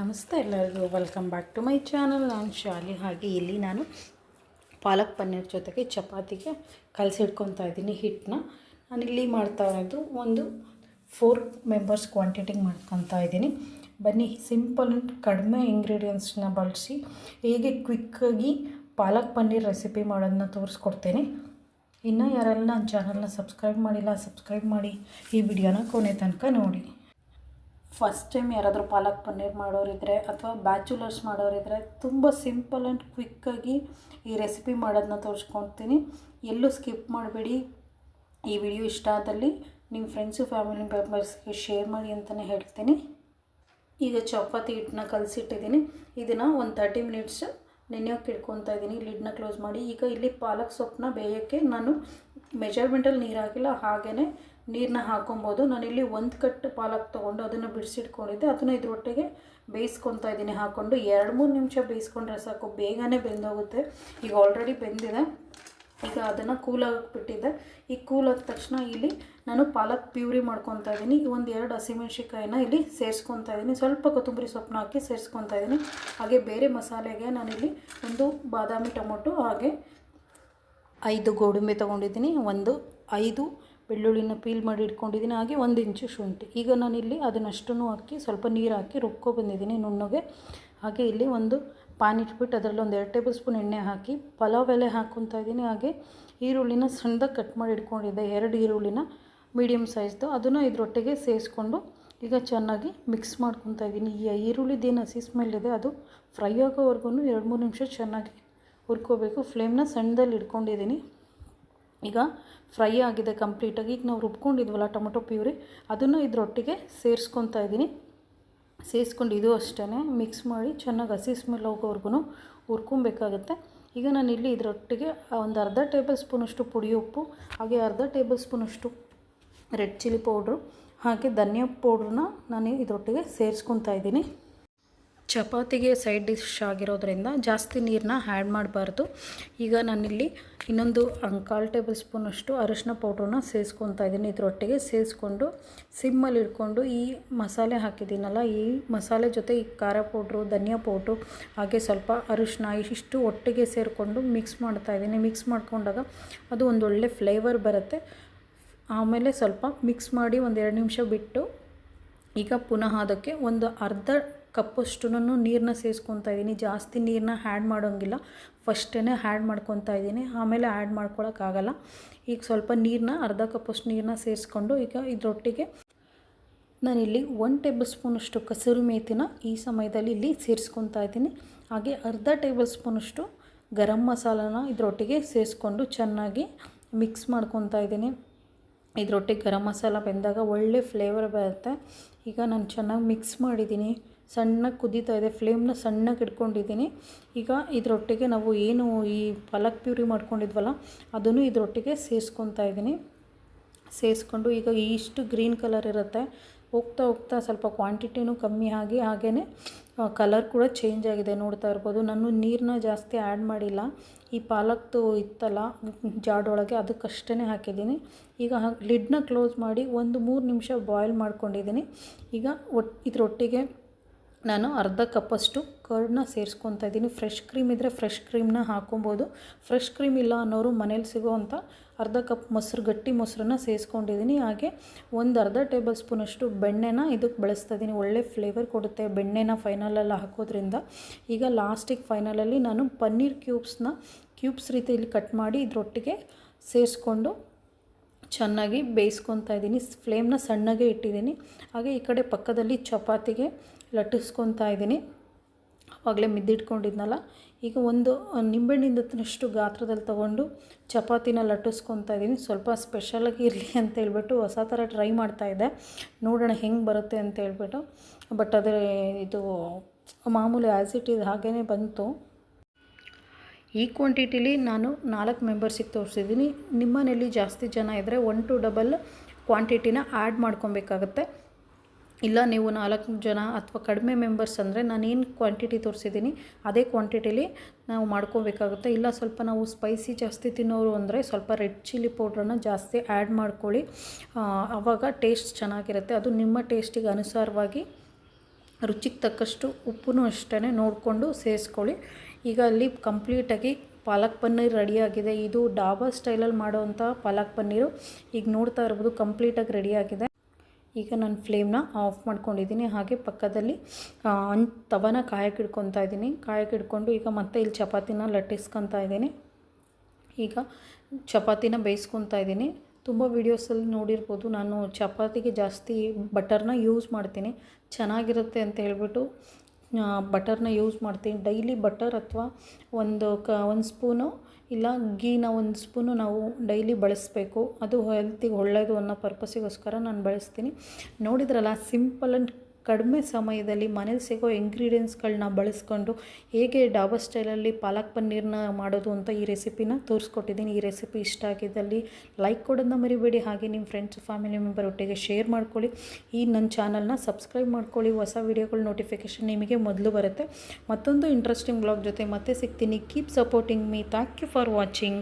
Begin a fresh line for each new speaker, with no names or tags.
ನಮಸ್ತೆ ಎಲ್ಲರಿಗೂ. Welcome back to my channel ನಾನು ಶಾಲಿ. ಹಾಗೆ ಇಲ್ಲಿ ನಾನು ಪಾಲಕ್ ಪನ್ನೀರ್ ಜೊತೆಗೆ ಚಪಾತಿಗೆ ಕಲಸಿಡ್ಕೊತಾ ಇದ್ದೀನಿ ಹಿಟ್ಟನ್ನ. ಇಲ್ಲಿ ಮಾಡ್ತಾ ಇರೋದು ಒಂದು ಫೋರ್ ಮೆಂಬರ್ಸ್ ಕ್ವಾಂಟಿಟಿಗೆ ಮಾಡ್ಕೊತಾ ಇದ್ದೀನಿ. ಬನ್ನಿ ಸಿಂಪಲ್ ಆ್ಯಂಡ್ ಕಡಿಮೆ ಇಂಗ್ರೀಡಿಯೆಂಟ್ಸ್ನ ಬಳಸಿ ಹೇಗೆ ಕ್ವಿಕ್ಕಾಗಿ ಪಾಲಕ್ ಪನ್ನೀರ್ ರೆಸಿಪಿ ಮಾಡೋದನ್ನ ತೋರಿಸ್ಕೊಡ್ತೇನೆ. ಇನ್ನೂ ಯಾರೆಲ್ಲ ನನ್ನ ಚಾನಲ್ನ ಸಬ್ಸ್ಕ್ರೈಬ್ ಮಾಡಿಲ್ಲ ಸಬ್ಸ್ಕ್ರೈಬ್ ಮಾಡಿ ಈ ವಿಡಿಯೋನ ಕೊನೆ ತನಕ ನೋಡಿ. ಫಸ್ಟ್ ಟೈಮ್ ಯಾರಾದರೂ ಪಾಲಕ್ ಪನ್ನೀರ್ ಮಾಡೋರಿದ್ರೆ ಅಥವಾ ಬ್ಯಾಚುಲರ್ಸ್ ಮಾಡೋರಿದ್ರೆ ತುಂಬ ಸಿಂಪಲ್ ಆ್ಯಂಡ್ ಕ್ವಿಕ್ಕಾಗಿ ಈ ರೆಸಿಪಿ ಮಾಡೋದನ್ನ ತೋರಿಸ್ಕೊತೀನಿ. ಎಲ್ಲೂ ಸ್ಕಿಪ್ ಮಾಡಬೇಡಿ. ಈ ವಿಡಿಯೋ ಇಷ್ಟ ಆದಲ್ಲಿ ನಿಮ್ಮ ಫ್ರೆಂಡ್ಸು ಫ್ಯಾಮಿಲಿ ಮೆಂಬರ್ಸ್ಗೆ ಶೇರ್ ಮಾಡಿ ಅಂತಲೇ ಹೇಳ್ತೀನಿ. ಈಗ ಚಪಾತಿ ಹಿಟ್ಟನ್ನ ಕಲಸಿಟ್ಟಿದ್ದೀನಿ. ಇದನ್ನು ಒಂದು ತರ್ಟಿ ಮಿನಿಟ್ಸ್ ನೆನೆಯೋಕೆ ಇಟ್ಕೊತಾ ಇದ್ದೀನಿ. ಲಿಡ್ನ ಕ್ಲೋಸ್ ಮಾಡಿ. ಈಗ ಇಲ್ಲಿ ಪಾಲಕ್ ಸೊಪ್ಪನ್ನ ಬೇಯೋಕ್ಕೆ ನಾನು ಮೆಜರ್ಮೆಂಟಲ್ಲಿ ನೀರು ಹಾಕಿಲ್ಲ. ಹಾಗೆಯೇ ನೀರನ್ನ ಹಾಕೊಬೋದು. ನಾನಿಲ್ಲಿ ಒಂದು ಕಟ್ಟು ಪಾಲಕ್ ತೊಗೊಂಡು ಅದನ್ನು ಬಿಡಿಸಿಟ್ಕೊಂಡಿದ್ದೆ. ಅದನ್ನು ಇದ್ರೊಟ್ಟಿಗೆ ಬೇಯಿಸ್ಕೊತಾ ಇದ್ದೀನಿ. ಹಾಕ್ಕೊಂಡು ಎರಡು ಮೂರು ನಿಮಿಷ ಬೇಯಿಸ್ಕೊಂಡ್ರೆ ಸಾಕು. ಬೇಗನೆ ಬೆಂದೋಗುತ್ತೆ. ಈಗ ಆಲ್ರೆಡಿ ಬೆಂದಿದೆ. ಈಗ ಅದನ್ನು ಕೂಲಾಗಕ್ಕೆ ಬಿಟ್ಟಿದ್ದೆ. ಈ ಕೂಲಾದ ತಕ್ಷಣ ಇಲ್ಲಿ ನಾನು ಪಾಲಕ್ ಪ್ಯೂರಿ ಮಾಡ್ಕೊತಾ ಇದ್ದೀನಿ. ಒಂದು ಎರಡು ಹಸಿಮೆಣ್ಸಿಕಾಯಿನ ಇಲ್ಲಿ ಸೇರಿಸ್ಕೊತಾ ಇದ್ದೀನಿ. ಸ್ವಲ್ಪ ಕೊತ್ತಂಬರಿ ಸೊಪ್ಪನ್ನ ಹಾಕಿ ಸೇರಿಸ್ಕೊತಾ ಇದ್ದೀನಿ. ಹಾಗೆ ಬೇರೆ ಮಸಾಲೆಗೆ ನಾನಿಲ್ಲಿ ಒಂದು ಬಾದಾಮಿ ಟೊಮೊಟೊ ಹಾಗೆ ಐದು ಗೋಡಂಬಿ ತೊಗೊಂಡಿದ್ದೀನಿ. ಒಂದು, ಐದು ಬೆಳ್ಳುಳ್ಳಿನ ಪೀಲ್ ಮಾಡಿ ಇಟ್ಕೊಂಡಿದ್ದೀನಿ. ಹಾಗೆ ಒಂದು ಇಂಚು ಶುಂಠಿ. ಈಗ ನಾನಿಲ್ಲಿ ಅದನ್ನಷ್ಟನ್ನು ಹಾಕಿ ಸ್ವಲ್ಪ ನೀರು ಹಾಕಿ ರುಬ್ಕೊ ಬಂದಿದ್ದೀನಿ ನುಣ್ಣಗೆ. ಹಾಗೆ ಇಲ್ಲಿ ಒಂದು ಪಾನ್ ಇಟ್ಬಿಟ್ಟು ಅದರಲ್ಲಿ ಒಂದು ಎರಡು ಟೇಬಲ್ ಸ್ಪೂನ್ ಎಣ್ಣೆ ಹಾಕಿ, ಪಲಾವ್ ಎಲೆ ಹಾಕ್ಕೊತಾ ಇದ್ದೀನಿ. ಹಾಗೆ ಈರುಳ್ಳಿನ ಸಣ್ಣದಾಗಿ ಕಟ್ ಮಾಡಿ ಇಟ್ಕೊಂಡಿದ್ದೆ. ಎರಡು ಈರುಳ್ಳಿನ ಮೀಡಿಯಮ್ ಸೈಜ್ದು. ಅದನ್ನು ಇದರೊಟ್ಟಿಗೆ ಸೇರಿಸ್ಕೊಂಡು ಈಗ ಚೆನ್ನಾಗಿ ಮಿಕ್ಸ್ ಮಾಡ್ಕೊತಾ ಇದ್ದೀನಿ. ಈ ಈರುಳ್ಳಿದೇನು ಹಸಿ ಸ್ಮೆಲ್ ಇದೆ, ಅದು ಫ್ರೈ ಆಗೋವರೆಗೂ ಎರಡು ಮೂರು ನಿಮಿಷ ಚೆನ್ನಾಗಿ ಹುರ್ಕೋಬೇಕು. ಫ್ಲೇಮ್ನ ಸಣ್ಣದಲ್ಲಿ ಇಟ್ಕೊಂಡಿದ್ದೀನಿ ಈಗ ಫ್ರೈ ಆಗಿದೆ ಕಂಪ್ಲೀಟಾಗಿ ಈಗ ನಾವು ರುಬ್ಕೊಂಡಿದ್ವಲ್ಲ ಟೊಮೊಟೊ ಪ್ಯೂರಿ, ಅದನ್ನು ಇದರೊಟ್ಟಿಗೆ ಸೇರಿಸ್ಕೊತಾ ಇದ್ದೀನಿ. ಸೇರಿಸ್ಕೊಂಡು ಇದು ಅಷ್ಟೇ ಮಿಕ್ಸ್ ಮಾಡಿ ಚೆನ್ನಾಗಿ ಹಸಿ ಸ್ಮೆಲ್ ಹೋಗೋವರೆಗೂ ಹುರ್ಕೊಬೇಕಾಗತ್ತೆ. ಈಗ ನಾನು ಇಲ್ಲಿ ಇದರೊಟ್ಟಿಗೆ ಒಂದು ಅರ್ಧ ಟೇಬಲ್ ಸ್ಪೂನಷ್ಟು ಪುಡಿ ಉಪ್ಪು, ಹಾಗೆ ಅರ್ಧ ಟೇಬಲ್ ಸ್ಪೂನಷ್ಟು ರೆಡ್ ಚಿಲ್ಲಿ ಪೌಡ್ರು ಹಾಗೆ ಧನಿಯಾ ಪೌಡ್ರನ್ನ ನಾನು ಇದರೊಟ್ಟಿಗೆ ಸೇರಿಸ್ಕೊತಾ ಇದ್ದೀನಿ. ಚಪಾತಿಗೆ ಸೈಡ್ ಡಿಶ್ ಆಗಿರೋದ್ರಿಂದ ಜಾಸ್ತಿ ನೀರನ್ನ ಆ್ಯಡ್ ಮಾಡಬಾರ್ದು. ಈಗ ನಾನಿಲ್ಲಿ ಇನ್ನೊಂದು ಕಾಲು ಟೇಬಲ್ ಸ್ಪೂನಷ್ಟು ಅರಿಶಿನ ಪೌಡ್ರನ್ನ ಸೇರಿಸ್ಕೊತಾ ಇದ್ದೀನಿ. ಇದರೊಟ್ಟಿಗೆ ಸೇರಿಸ್ಕೊಂಡು ಸಿಮ್ಮಲ್ಲಿ ಇಟ್ಕೊಂಡು ಈ ಮಸಾಲೆ ಹಾಕಿದ್ದೀನಲ್ಲ, ಈ ಮಸಾಲೆ ಜೊತೆ ಈ ಖಾರ ಪೌಡ್ರು ಧನಿಯಾ ಪೌಡ್ರು ಹಾಗೆ ಸ್ವಲ್ಪ ಅರಿಶಿನ ಇಷ್ಟು ಒಟ್ಟಿಗೆ ಸೇರಿಕೊಂಡು ಮಿಕ್ಸ್ ಮಾಡ್ತಾ ಇದ್ದೀನಿ. ಮಿಕ್ಸ್ ಮಾಡ್ಕೊಂಡಾಗ ಅದು ಒಂದು ಒಳ್ಳೆ ಫ್ಲೇವರ್ ಬರುತ್ತೆ. ಆಮೇಲೆ ಸ್ವಲ್ಪ ಮಿಕ್ಸ್ ಮಾಡಿ ಒಂದು ಎರಡು ನಿಮಿಷ ಬಿಟ್ಟು ಈಗ ಪುನಃ ಅದಕ್ಕೆ ಒಂದು ಅರ್ಧ ಕಪ್ಪಷ್ಟು ನೀರನ್ನ ಸೇರಿಸ್ಕೊತಾ ಇದ್ದೀನಿ. ಜಾಸ್ತಿ ನೀರನ್ನ ಆ್ಯಡ್ ಮಾಡೋಂಗಿಲ್ಲ. ಫಸ್ಟೇ ಆ್ಯಡ್ ಮಾಡ್ಕೊತಾ ಇದ್ದೀನಿ. ಆಮೇಲೆ ಆ್ಯಡ್ ಮಾಡ್ಕೊಳೋಕ್ಕಾಗಲ್ಲ ಈಗ ಸ್ವಲ್ಪ ನೀರನ್ನ ಅರ್ಧ ಕಪ್ಪಷ್ಟು ನೀರನ್ನ ಸೇರಿಸ್ಕೊಂಡು ಈಗ ಇದರೊಟ್ಟಿಗೆ ನಾನಿಲ್ಲಿ ಒನ್ ಟೇಬಲ್ ಸ್ಪೂನಷ್ಟು ಕಸೂರಿ ಮೇಥಿನ ಈ ಸಮಯದಲ್ಲಿ ಇಲ್ಲಿ ಸೇರಿಸ್ಕೊತಾ ಇದ್ದೀನಿ. ಹಾಗೆ ಅರ್ಧ ಟೇಬಲ್ ಸ್ಪೂನಷ್ಟು ಗರಂ ಮಸಾಲಾನ ಇದರೊಟ್ಟಿಗೆ ಸೇರಿಸ್ಕೊಂಡು ಚೆನ್ನಾಗಿ ಮಿಕ್ಸ್ ಮಾಡ್ಕೊತಾ ಇದ್ದೀನಿ. ಇದರೊಟ್ಟಿಗೆ ಗರಂ ಮಸಾಲ ಬೆಂದಾಗ ಒಳ್ಳೆ ಫ್ಲೇವರ್ ಬರುತ್ತೆ. ಈಗ ನಾನು ಚೆನ್ನಾಗಿ ಮಿಕ್ಸ್ ಮಾಡಿದ್ದೀನಿ. ಸಣ್ಣಗೆ ಕುದೀತಾ ಇದೆ, ಫ್ಲೇಮ್ನ ಸಣ್ಣಗೆ ಇಟ್ಕೊಂಡಿದ್ದೀನಿ. ಈಗ ಇದರೊಟ್ಟಿಗೆ ನಾವು ಏನು ಈ ಪಾಲಕ್ ಪ್ಯೂರಿ ಮಾಡ್ಕೊಂಡಿದ್ವಲ್ಲ, ಅದನ್ನು ಇದರೊಟ್ಟಿಗೆ ಸೇರಿಸ್ಕೊತಾ ಇದ್ದೀನಿ. ಸೇರಿಸ್ಕೊಂಡು ಈಗ ಇಷ್ಟು ಗ್ರೀನ್ ಕಲರ್ ಇರುತ್ತೆ. ಹೋಗ್ತಾ ಹೋಗ್ತಾ ಸ್ವಲ್ಪ ಕ್ವಾಂಟಿಟಿನೂ ಕಮ್ಮಿ ಆಗಿ ಹಾಗೆಯೇ ಕಲರ್ ಕೂಡ ಚೇಂಜ್ ಆಗಿದೆ ನೋಡ್ತಾ ಇರ್ಬೋದು. ನಾನು ನೀರನ್ನ ಜಾಸ್ತಿ ಆ್ಯಡ್ ಮಾಡಿಲ್ಲ. ಈ ಪಾಲಕ್ದು ಇತ್ತಲ್ಲ, ಜಾಡೊಳಗೆ ಅದಕ್ಕಷ್ಟೇ ಹಾಕಿದ್ದೀನಿ. ಈಗ ಲಿಡ್ನ ಕ್ಲೋಸ್ ಮಾಡಿ ಒಂದು ಮೂರು ನಿಮಿಷ ಬಾಯ್ಲ್ ಮಾಡ್ಕೊಂಡಿದ್ದೀನಿ. ಈಗ ಒಟ್, ಇದರೊಟ್ಟಿಗೆ ನಾನು ಅರ್ಧ ಕಪ್ಪಷ್ಟು ಕರ್ಡನ್ನ ಸೇರಿಸ್ಕೊತಾ ಇದ್ದೀನಿ. ಫ್ರೆಶ್ ಕ್ರೀಮ್ ಇದ್ದರೆ ಫ್ರೆಶ್ ಕ್ರೀಮ್ನ ಹಾಕೊಬೋದು. ಫ್ರೆಶ್ ಕ್ರೀಮ್ ಇಲ್ಲ ಅನ್ನೋರು ಮನೇಲಿ ಸಿಗೋವಂಥ ಅರ್ಧ ಕಪ್ ಮೊಸರು, ಗಟ್ಟಿ ಮೊಸರನ್ನ ಸೇರಿಸ್ಕೊಂಡಿದ್ದೀನಿ. ಹಾಗೆ ಒಂದು ಅರ್ಧ ಟೇಬಲ್ ಸ್ಪೂನಷ್ಟು ಬೆಣ್ಣೆನ ಇದಕ್ಕೆ ಬಳಸ್ತಾ ಇದ್ದೀನಿ. ಒಳ್ಳೆ ಫ್ಲೇವರ್ ಕೊಡುತ್ತೆ ಬೆಣ್ಣೆನ ಫೈನಲಲ್ಲಿ ಹಾಕೋದ್ರಿಂದ. ಈಗ ಲಾಸ್ಟಿಗೆ ಫೈನಲಲ್ಲಿ ನಾನು ಪನ್ನೀರ್ ಕ್ಯೂಬ್ಸ್ನ ಕ್ಯೂಬ್ಸ್ ರೀತಿಯಲ್ಲಿ ಕಟ್ ಮಾಡಿ ಇದರೊಟ್ಟಿಗೆ ಸೇರಿಸ್ಕೊಂಡು ಚೆನ್ನಾಗಿ ಬೇಯಿಸ್ಕೊತಾ ಇದ್ದೀನಿ. ಫ್ಲೇಮ್ನ ಸಣ್ಣಗೆ ಇಟ್ಟಿದ್ದೀನಿ. ಹಾಗೆ ಈ ಕಡೆ ಪಕ್ಕದಲ್ಲಿ ಚಪಾತಿಗೆ ಲಟ್ಟಿಸ್ಕೊತಾ ಇದ್ದೀನಿ. ಆವಾಗಲೇ ಮಿದ್ದಿಟ್ಕೊಂಡಿದ್ನಲ್ಲ. ಈಗ ಒಂದು ನಿಂಬೆಹಣ್ಣಿಂದಷ್ಟು ಗಾತ್ರದಲ್ಲಿ ತೊಗೊಂಡು ಚಪಾತಿನ ಲಟ್ಟಿಸ್ಕೊತಾ ಇದ್ದೀನಿ. ಸ್ವಲ್ಪ ಸ್ಪೆಷಲಾಗಿ ಇರಲಿ ಅಂತ ಹೇಳ್ಬಿಟ್ಟು ಹೊಸ ಥರ ಟ್ರೈ ಮಾಡ್ತಾಯಿದ್ದೆ ನೋಡೋಣ ಹೆಂಗೆ ಬರುತ್ತೆ ಅಂತ ಹೇಳ್ಬಿಟ್ಟು. ಬಟ್ ಅದೇ, ಇದು ಮಾಮೂಲಿ ಇಟ್ ಇದು ಹಾಗೇ ಬಂತು. ಈ ಕ್ವಾಂಟಿಟಿಲಿ ನಾನು ನಾಲ್ಕು ಮೆಂಬರ್ಸಿಗೆ ತೋರಿಸಿದ್ದೀನಿ. ನಿಮ್ಮನೇಲಿ ಜಾಸ್ತಿ ಜನ ಇದ್ದರೆ ಒನ್ ಟು ಡಬಲ್ ಕ್ವಾಂಟಿಟಿನ ಆ್ಯಡ್ ಮಾಡ್ಕೊಬೇಕಾಗತ್ತೆ. ಇಲ್ಲ, ನೀವು ನಾಲ್ಕು ಜನ ಅಥವಾ ಕಡಿಮೆ ಮೆಂಬರ್ಸ್ ಅಂದರೆ ನಾನೇನು ಕ್ವಾಂಟಿಟಿ ತೋರಿಸಿದ್ದೀನಿ, ಅದೇ ಕ್ವಾಂಟಿಟಿಲಿ ನಾವು ಮಾಡ್ಕೋಬೇಕಾಗುತ್ತೆ. ಇಲ್ಲ, ಸ್ವಲ್ಪ ನಾವು ಸ್ಪೈಸಿ ಜಾಸ್ತಿ ತಿನ್ನೋರು ಅಂದರೆ ಸ್ವಲ್ಪ ರೆಡ್ ಚಿಲ್ಲಿ ಪೌಡ್ರನ್ನ ಜಾಸ್ತಿ ಆ್ಯಡ್ ಮಾಡ್ಕೊಳ್ಳಿ. ಆವಾಗ ಟೇಸ್ಟ್ ಚೆನ್ನಾಗಿರುತ್ತೆ. ಅದು ನಿಮ್ಮ ಟೇಸ್ಟಿಗೆ ಅನುಸಾರವಾಗಿ ರುಚಿಗೆ ತಕ್ಕಷ್ಟು ಉಪ್ಪು ಅಷ್ಟೇ ನೋಡಿಕೊಂಡು ಸೇರಿಸ್ಕೊಳ್ಳಿ ಈಗ ಅಲ್ಲಿ ಕಂಪ್ಲೀಟಾಗಿ ಪಾಲಕ್ ಪನ್ನೀರ್ ರೆಡಿಯಾಗಿದೆ. ಇದು ಡಾಬಾ ಸ್ಟೈಲಲ್ಲಿ ಮಾಡೋವಂಥ ಪಾಲಕ್ ಪನ್ನೀರು. ಈಗ ನೋಡ್ತಾ ಇರ್ಬೋದು ಕಂಪ್ಲೀಟಾಗಿ ರೆಡಿಯಾಗಿದೆ. ಈಗ ನಾನು ಫ್ಲೇಮ್ನ ಆಫ್ ಮಾಡ್ಕೊಂಡಿದ್ದೀನಿ. ಹಾಗೆ ಪಕ್ಕದಲ್ಲಿ ಅನ್, ತವನ ಕಾಯಕ್ಕೆ ಇಡ್ಕೊತಾ ಇದ್ದೀನಿ. ಕಾಯಕ್ಕೆ ಇಡ್ಕೊಂಡು ಈಗ ಮತ್ತೆ ಇಲ್ಲಿ ಚಪಾತಿನ ಲಟ್ಟಿಸ್ಕೊತಾ ಇದ್ದೀನಿ. ಈಗ ಚಪಾತಿನ ಬೇಯಿಸ್ಕೊತಾ ಇದ್ದೀನಿ. ತುಂಬ ವೀಡಿಯೋಸಲ್ಲಿ ನೋಡಿರ್ಬೋದು. ನಾನು ಚಪಾತಿಗೆ ಜಾಸ್ತಿ ಬಟರ್ನ ಯೂಸ್ ಮಾಡ್ತೀನಿ. ಚೆನ್ನಾಗಿರುತ್ತೆ ಅಂತ ಹೇಳ್ಬಿಟ್ಟು ಬಟರ್ನ ಯೂಸ್ ಮಾಡ್ತೀನಿ. ಡೈಲಿ ಬಟರ್ ಅಥವಾ ಒಂದು ಕ, ಒಂದು ಸ್ಪೂನು ಇಲ್ಲ ಗೀನ ಒಂದು ಸ್ಪೂನು ನಾವು ಡೈಲಿ ಬಳಸಬೇಕು. ಅದು ಹೆಲ್ತಿಗೆ ಒಳ್ಳೆಯದು ಅನ್ನೋ ಪರ್ಪಸಿಗೋಸ್ಕರ ನಾನು ಬಳಸ್ತೀನಿ. ನೋಡಿದ್ರಲ್ಲ ಸಿಂಪಲ್ ಆ್ಯಂಡ್ ಕಡಿಮೆ ಸಮಯದಲ್ಲಿ ಮನೇಲಿ ಸಿಗೋ ಇಂಗ್ರೀಡಿಯೆಂಟ್ಸ್ಗಳನ್ನ ಬಳಸ್ಕೊಂಡು ಹೇಗೆ ಡಾಬಾ ಸ್ಟೈಲಲ್ಲಿ ಪಾಲಕ್ ಪನ್ನೀರ್ನ ಮಾಡೋದು ಅಂತ ಈ ರೆಸಿಪಿನ ತೋರಿಸ್ಕೊಟ್ಟಿದ್ದೀನಿ. ಈ ರೆಸಿಪಿ ಇಷ್ಟ ಆಗಿದ್ದಲ್ಲಿ ಲೈಕ್ ಕೊಡೋದನ್ನ ಮರಿಬೇಡಿ. ಹಾಗೆ ನಿಮ್ಮ ಫ್ರೆಂಡ್ಸ್ ಫ್ಯಾಮಿಲಿ ಮೆಂಬರ್ ಒಟ್ಟಿಗೆ ಶೇರ್ ಮಾಡ್ಕೊಳ್ಳಿ. ಈ ನನ್ನ ಚಾನಲ್ನ ಸಬ್ಸ್ಕ್ರೈಬ್ ಮಾಡ್ಕೊಳ್ಳಿ. ಹೊಸ ವೀಡಿಯೋಗಳ ನೋಟಿಫಿಕೇಷನ್ ನಿಮಗೆ ಮೊದಲು ಬರುತ್ತೆ. ಮತ್ತೊಂದು ಇಂಟ್ರೆಸ್ಟಿಂಗ್ ಬ್ಲಾಗ್ ಜೊತೆ ಮತ್ತೆ ಸಿಗ್ತೀನಿ. Keep supporting me thank you for watching